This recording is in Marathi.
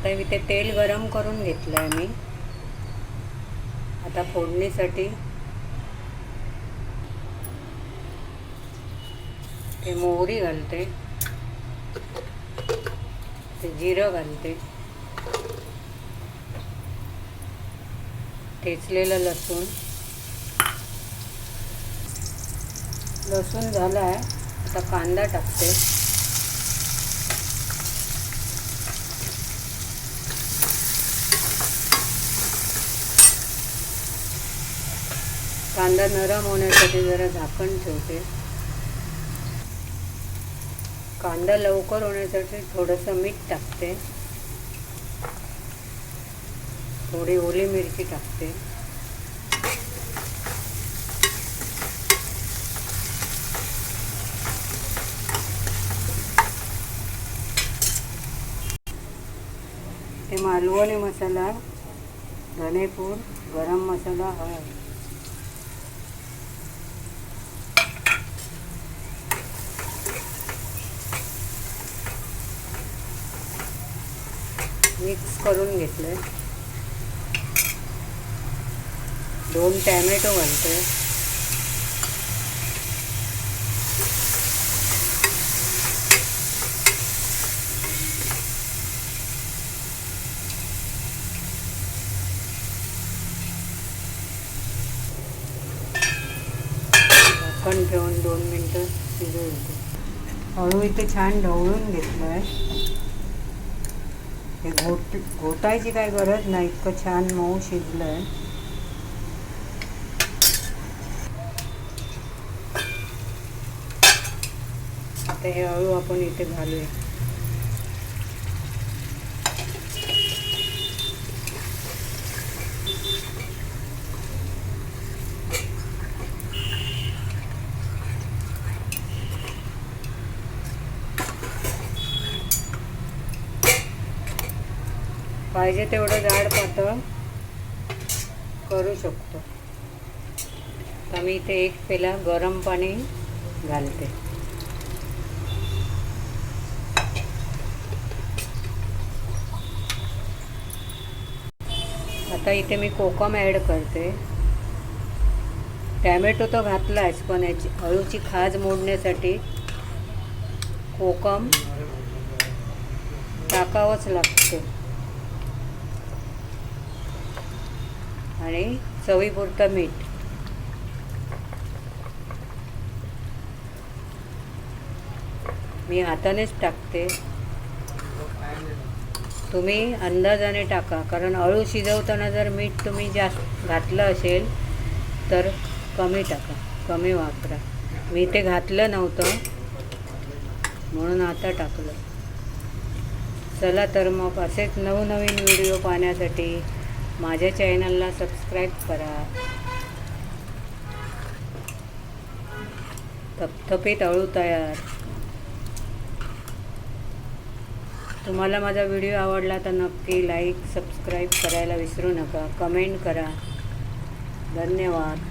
आता इथे तेल गरम करून घेतलं आहे मी. आता फोडणीसाठी ते मोहरी घालते. ते जिरं घालते. ठेचलेलं लसूण. लसूण झालं आहे आता कांदा टाकते. कांदा नरम होण्यासाठी जरा झाकण ठेवते. कांदा लवकर होण्यासाठी थोडंसं मीठ टाकते. थोडी ओली मिरची टाकते. ते मालवणी मसाला धनेपूर गरम मसाला हळद. मिक्स करून घेतलं दोन टॅमॅटो घालते झाकण ठेवून दोन मिनटं शिजू देते हळू इथे छान ढवळून घेतलं आहे हे घोट घोटायची काय गरज नाही. इतकं छान मऊ शिजलं आहे आता हे हळू आपण इथे घालूया. पाहिजे तेवढं जाड पातळ करू शकतो. तर मी इथे एक पेला गरम पाणी घालते. आता इथे मी कोकम ॲड करते. टॅमॅटो तर घातलाच पण याची हळूची खाज मोडण्यासाठी कोकम टाकावंच लागते. आणि चवीपुरतं मीठ. मी हातानेच टाकते. तुम्ही अंदाजाने टाका कारण अळू शिजवताना जर मीठ तुम्ही जास्त घातलं असेल तर कमी टाका कमी वापरा. मी ते घातलं नव्हतं म्हणून आता टाकलं. चला तर मग असेच नवनवीन व्हिडिओ पाहण्यासाठी माझ्या चॅनलला सबस्क्राईब करा. थपथपीत अळू तयार. तुम्हाला माझा व्हिडिओ आवडला तर नक्की लाईक सबस्क्राईब करायला विसरू नका. कमेंट करा. धन्यवाद.